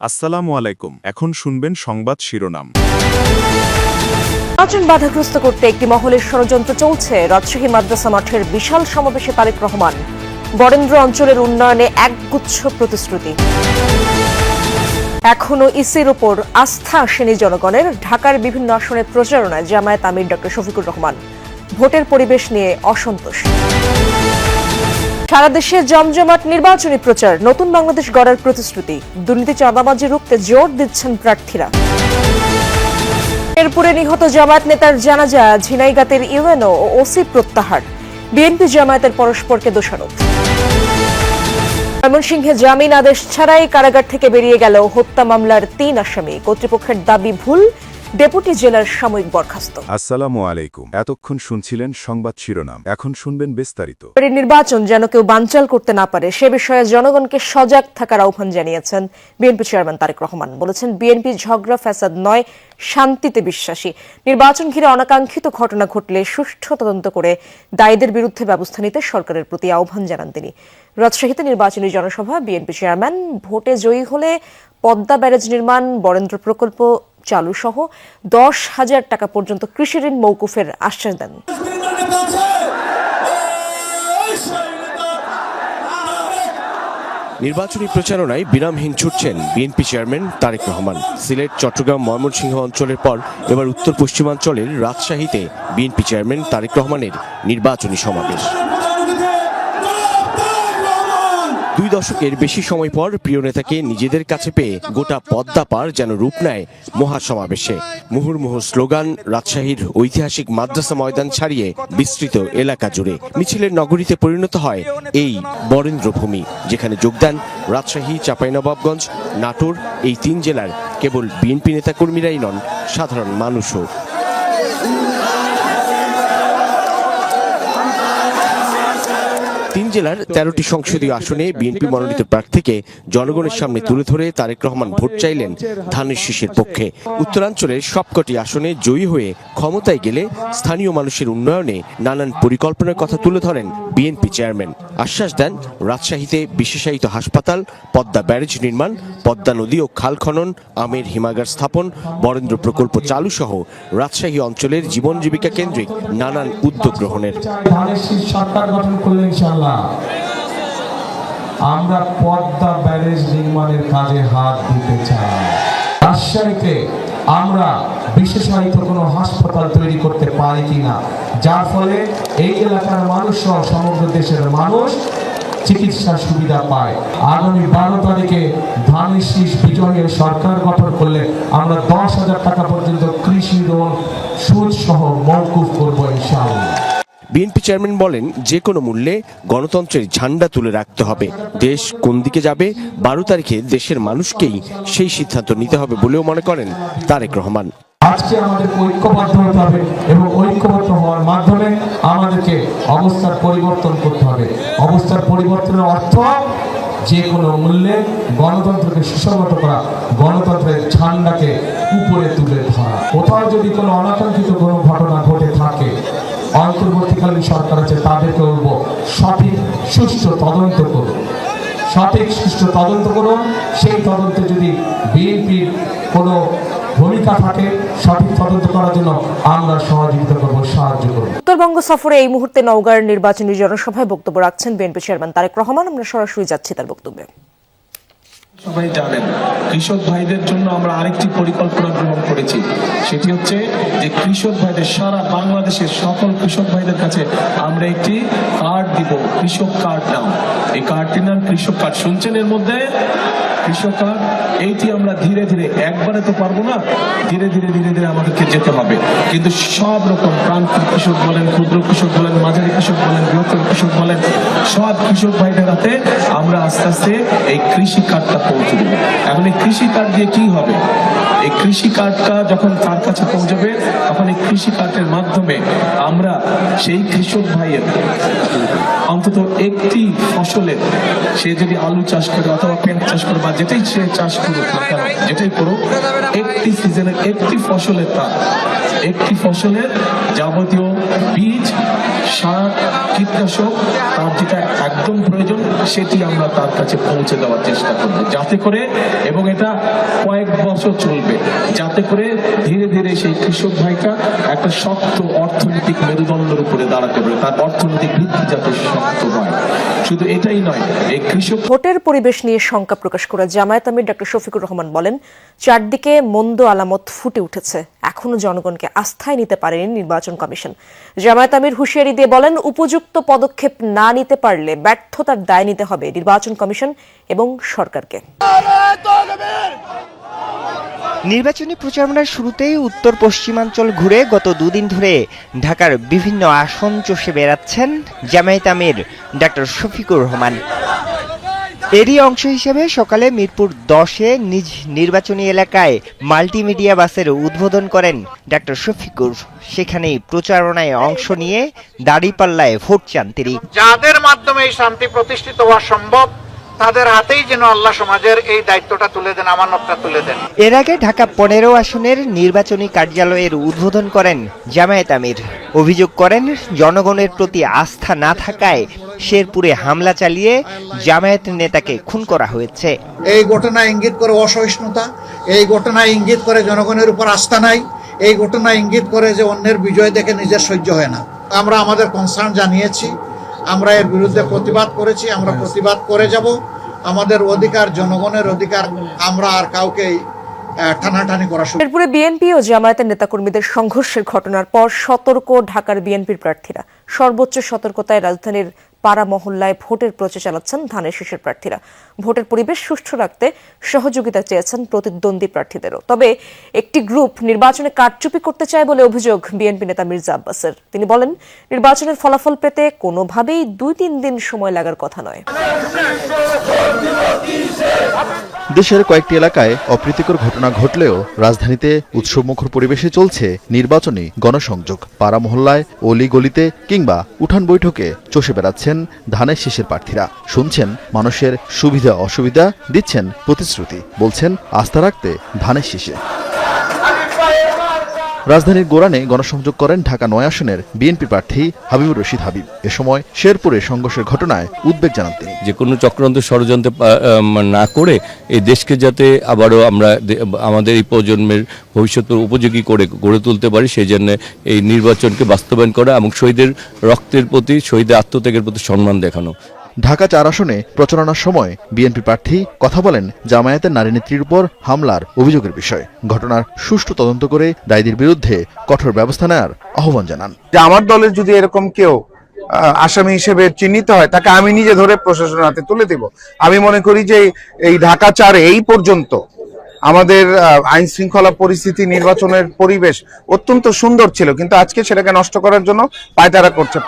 আসসালামু আলাইকুম। এখন শুনবেন সংবাদ শিরোনাম। নির্বাচন বাধাগ্রস্ত করতে একটি মহলের ষড়যন্ত্র চলছে। রাজশাহী মাদ্রাসা মাঠের বিশাল সমাবেশে তারেক রহমান। বরেন্দ্র অঞ্চলের উন্নয়নে একগুচ্ছ প্রতিশ্রুতি। এখনও ইসির ওপর আস্থা আসেনি জনগণের। ঢাকার বিভিন্ন আসনের প্রচারণায় জামায়াত আমির ডক্টর শফিকুর রহমান। ভোটের পরিবেশ নিয়ে অসন্তোষ। সারা দেশে জমজমাট নির্বাচনী প্রচার, নতুন বাংলাদেশ গড়ার প্রতিশ্রুতি। দুর্নীতি চাঁদাবাজি রুখতে জোর দিচ্ছেন প্রার্থীরা। এরপরে নিহত জামায়াত নেতার জানাজা, ঝিনাইগাতের ইউএনও ও ওসি প্রত্যাহার। বিএনপি জামায়াতের পরস্পরকে দোষারোপ। ময়মনসিংহে জামিন আদেশ ছাড়াই কারাগার থেকে বেরিয়ে গেল হত্যা মামলার তিন আসামি। কর্তৃপক্ষের দাবি ভুল ডেপুটি জেলার সাময়িক বরখাস্ত। আসসালামু আলাইকুম। এতক্ষণ শুনছিলেন সংবাদ শিরোনাম। এখন শুনবেন বিস্তারিত। নির্বাচন যেন কেউ বানচাল করতে না পারে সে বিষয়ে জনগণকে সজাগ থাকার আহ্বান জানিয়েছেন বিএনপি চেয়ারম্যান তারেক রহমান। বলেছেন বিএনপি ঝগড়া ফ্যাসাদ নয় শান্তিতে বিশ্বাসী। নির্বাচন ঘিরে অনাকাঙ্ক্ষিত ঘটনা ঘটলে সুষ্ঠু তদন্ত করে দায়ীদের বিরুদ্ধে ব্যবস্থা নিতে সরকারের প্রতি আহ্বান জানান তিনি। রাজশাহীতে নির্বাচনী জনসভা বিএনপি চেয়ারম্যান ভোটে জয়ী হলে পদ্মা ব্যারেজ নির্মাণ বরেন্দ্র প্রকল্প চালু সহ দশ হাজার টাকা পর্যন্ত কৃষি ঋণ মৌকুফের আশ্বাস দেন। নির্বাচনী প্রচারণায় বিরামহীন ছুটছেন বিএনপি চেয়ারম্যান তারেক রহমান। সিলেট, চট্টগ্রাম, ময়মনসিংহ অঞ্চলের পর এবার উত্তর পশ্চিমাঞ্চলের রাজশাহীতে বিএনপি চেয়ারম্যান তারেক রহমানের নির্বাচনী সমাবেশ। দুই দশকের বেশি সময় পর প্রিয় নেতাকে নিজেদের কাছে পেয়ে গোটা পদ্মা পার যেন রূপ নেয় মহাসমাবেশে। মুহুর্মুহু স্লোগান, রাজশাহীর ঐতিহাসিক মাদ্রাসা ময়দান ছাড়িয়ে বিস্তৃত এলাকা জুড়ে মিছিলের নগরীতে পরিণত হয় এই বরেন্দ্রভূমি, যেখানে যোগদান রাজশাহী, চাঁপাইনবাবগঞ্জ, নাটোর, এই তিন জেলার কেবল বিএনপি নেতাকর্মীরাই নন, সাধারণ মানুষও। তিন জেলার তেরোটি সংসদীয় আসনে বিএনপি মনোনীত প্রার্থীকে জনগণের সামনে তুলে ধরে তারেক রহমান ভোট চাইলেন ধানের শীষের পক্ষে। উত্তরাঞ্চলের সবকটি আসনে জয়ী হয়ে ক্ষমতায় গেলে স্থানীয় মানুষের উন্নয়নে নানান পরিকল্পনার কথা তুলে ধরেন বিএনপি চেয়ারম্যান। আশ্বাস দেন, রাজশাহীতে বিশেষায়িত হাসপাতাল, পদ্মা ব্যারেজ নির্মাণ, পদ্মা নদী ও খাল খনন, আমের হিমাগার স্থাপন, বরেন্দ্র প্রকল্প চালু সহ রাজশাহী অঞ্চলের জীবন জীবিকা কেন্দ্রিক নানান উদ্যোগ গ্রহণের। সরকার গঠন করলে ইনশাল্লাহ আমরা পদ্মা ব্যারেজ নির্মাণের কাজে হাত দিতে চাই। রাজশাহীতে আমরা বিশেষায়িত কোনো হাসপাতাল তৈরি করতে পারি কিনা, যার ফলে এই এলাকার মানুষ সহ সমগ্র দেশের মানুষ চিকিৎসার সুবিধা পায়। আগামী বারো তারিখে ধানের শীষ বিজয়ের সরকার গঠন করলে আমরা দশ হাজার টাকা পর্যন্ত কৃষি লোন সুদ সহ মৌকুফ করব ইনশাআল্লাহ। বিএনপি চেয়ারম্যান বলেন, যে কোনো মূল্যে গণতন্ত্রের ঝান্ডা তুলে রাখতে হবে। দেশ কোন দিকে যাবে? বারো তারিখে দেশের মানুষকেই সেই সিদ্ধান্ত নিতে হবে বলেও মনে করেন তারেক রহমান। আজকে আমাদের ঐক্যবদ্ধ হতে হবে এবং ঐক্যবদ্ধ হওয়ার মাধ্যমে আমাদেরকে অবস্থার পরিবর্তন করতে হবে। অবস্থার পরিবর্তনের অর্থ যে কোনো মূল্যে গণতন্ত্রকে সুসংগত করা, গণতন্ত্রের ঝান্ডাকে উপরে তুলে ধরা। কোথাও যদি কোনো অনাকাঙ্ক্ষিত কোনো ঘটনা ঘটে থাকে অন্তর্বর্তীকালীন সরকার আছে তাদেরকে বলব সঠিক সুষ্ঠু তদন্ত করুন। সঠিক সুষ্ঠু তদন্ত করুন সেই তদন্তে যদি বিএনপির কোনো ভূমিকা থাকে সঠিক তদন্ত করার জন্য আমরা সহযোগিতা করব সাহায্য করব। উত্তরবঙ্গ সফরে এই মুহূর্তে নওগাঁর নির্বাচনী জনসভায় বক্তব্য রাখছেন বিএনপি চেয়ারম্যান তারেক রহমান। আমরা সরাসরি যাচ্ছি তার বক্তব্যে। সবাই জানেন কৃষক ভাইদের জন্য আমরা আরেকটি পরিকল্পনা গ্রহণ করেছি। সেটি হচ্ছে যে কৃষক ভাইদের, সারা বাংলাদেশের সকল কৃষক ভাইদের কাছে আমরা একটি কার্ড দিব, কৃষক কার্ড নাম এই কার্ডটির নাম কৃষক কার্ড শুনছেন এর মধ্যে? কৃষক এইটি আমরা ধীরে ধীরে, একবারে তো পারব না, ধীরে ধীরে ধীরে ধীরে আমাদেরকে যেতে হবে। কিন্তু সব রকম প্রান্তিক কৃষক বলেন, ক্ষুদ্র কৃষক বলেন, মাঝারি কৃষক বলেন বৃহত্তর কৃষক বলেন, সব কৃষক ভাইদের হাতে আমরা আস্তে আস্তে এই কৃষি কার্ডটা পৌঁছে দেবো। এখন এই কৃষি কার্ড দিয়ে কি হবে? এই কৃষি কার্ডটা যখন তার কাছে পৌঁছবে, তখন এই কৃষি কার্ডের মাধ্যমে আমরা সেই কৃষক ভাইয়ের অন্তত একটি ফসলের, সে যদি আলু চাষ করে অথবা পেঁয়াজ চাষ করে বা যেটাই সে চাষ করুক না কেন, যেটাই করুক একটি সিজনের একটি ফসলের তার একটি ফসলের যাবতীয় বীজ সার, কীটনাশক, তার যেটা একদম প্রয়োজন, সেটি আমরা তার কাছে পৌঁছে দেওয়ার চেষ্টা করব। যাতে করে এবং এটা কয়েক বছর চলবে। যাতে করে ধীরে ধীরে সেই কৃষক ভাইটা একটা শক্ত অর্থনৈতিক মেরুদণ্ডের উপরে দাঁড়াতে পারে। তার অর্থনৈতিক ভিত্তি যাতে শক্ত হয়। শুধু এটাই নয়, এই কৃষক ভোটের পরিবেশ নিয়ে শঙ্কা প্রকাশ করে জামায়াত আমির ডক্টর শফিকুর রহমান বলেন, চারদিকে মন্দ আলামত ফুটে উঠেছে। এখনও জনগণকে আস্থায় নিতে পারেনি নির্বাচন কমিশন। জামায়াত আমির হুঁশিয়ারি দিয়ে বলেন, উপযুক্ত পদক্ষেপ না নিতে পারলে ব্যর্থতার দায় নিতে হবে নির্বাচন কমিশন এবং সরকারকে। নির্বাচনী প্রচারণার শুরুতেই উত্তর পশ্চিমাঞ্চল ঘুরে গত দুদিন ধরে ঢাকার বিভিন্ন আসন চষে বেড়াচ্ছেন জামায়াত আমির ডাক্তার শফিকুর রহমান। এরই অংশ হিসেবে সকালে মিরপুর দশে নিজ নির্বাচনী এলাকায় মাল্টিমিডিয়া বাসের উদ্বোধন করেন ডাক্তার শফিকুর। সেখানেই প্রচারণায় অংশ নিয়ে দাড়িপাল্লায় ভোট চান তিনি। যাদের মাধ্যমে এই শান্তি প্রতিষ্ঠিত হওয়া সম্ভব তাদের হাতেই যেন আল্লাহ সমাজের এই দায়িত্বটা তুলে দেন আমানতটা তুলে দেন। এর আগে ঢাকা পনেরো আসনের নির্বাচনী কার্যালয়ের উদ্বোধন করেন জামায়াত আমির। অভিযোগ করেন জনগণের প্রতি আস্থা না থাকায় শেরপুরে হামলা চালিয়ে জামায়াত নেতাকে খুন করা হয়েছে। এই ঘটনা ইঙ্গিত করে অসহিষ্ণুতা এই ঘটনা ইঙ্গিত করে জনগণের উপর আস্থা নাই এই ঘটনা ইঙ্গিত করে যে অন্যের বিজয় দেখে নিজের সহ্য হয় না। আমরা আমাদের কনসার্ন জানিয়েছি আমরা এর বিরুদ্ধে প্রতিবাদ করেছি, আমরা প্রতিবাদ করে যাব। আমাদের অধিকার, জনগণের অধিকার, আমরা আর কাউকে টানাটানি করা এরপরে বিএনপি ও জামায়াতের নেতাকর্মীদের সংঘর্ষের ঘটনার পর সতর্ক ঢাকার বিএনপির প্রার্থীরা। সর্বোচ্চ সতর্কতায় রাজধানীর পাড়া মহল্লায় ভোটের প্রচার চালাচ্ছেন ধানের শীষের প্রার্থীরা। ভোটের পরিবেশ সুষ্ঠু রাখতে সহযোগিতা চেয়েছেন প্রতিদ্বন্দ্বী প্রার্থীদেরও। তবে একটি গ্রুপ নির্বাচনে কারচুপি করতে চায় বলে অভিযোগ বিএনপি নেতা মির্জা আব্বাসের। তিনি বলেন, নির্বাচনের ফলাফল পেতে কোনোভাবেই দুই তিন দিন সময় লাগার কথা নয়। দেশের কয়েকটি এলাকায় অপ্রীতিকর ঘটনা ঘটলেও রাজধানীতে উৎসবমুখর পরিবেশে চলছে নির্বাচনী গণসংযোগ। পাড়ামহল্লায় অলি গলিতে কিংবা উঠান বৈঠকে চষে বেড়াচ্ছেন ধানের শীষের প্রার্থীরা। শুনছেন, মানুষের সুবিধা অসুবিধা দিচ্ছেন প্রতিশ্রুতি। বলছেন, আস্থা রাখতে ধানের শীষে। রাজধানীর গোরানে গণসংযোগ করেন ঢাকা নয় আসনের বিএনপি প্রার্থী হাবিবুর রশিদ হাবিব। এ সময় শেরপুরে সংঘর্ষের ঘটনায় উদ্বেগ জানান তিনি। যে কোনো চক্রান্ত ষড়যন্ত্র না করে এই দেশকে যাতে আবারও আমরা আমাদের এই প্রজন্মের ভবিষ্যৎ উপযোগী করে, গড়ে তুলতে পারি, সেই জন্য এই নির্বাচনকে বাস্তবায়ন করা এবং শহীদের রক্তের প্রতি, শহীদের আত্মত্যাগের প্রতি সম্মান দেখানো। ঢাকা চার আসনে প্রচারণার সময় বিএনপি প্রার্থী কথা বলেন জামায়াতের নারী নেত্রীর উপর হামলার অভিযোগের বিষয়ে। ঘটনার সুষ্ঠু তদন্ত করে দায়ীদের বিরুদ্ধে কঠোর ব্যবস্থা নেওয়ার আহ্বান জানান। যে আমার দলের যদি এরকম কেউ আসামি হিসেবে চিহ্নিত হয়, তাকে আমি নিজে ধরে প্রশাসনের হাতে তুলে দেব। আমি মনে করি যে এই ঢাকা চার এই পর্যন্ত আমাদের আইন শৃঙ্খলা পরিস্থিতি, নির্বাচনের পরিবেশ অত্যন্ত সুন্দর ছিল, কিন্তু আজকে সেটাকে নষ্ট করার জন্য পায়তারা করছে।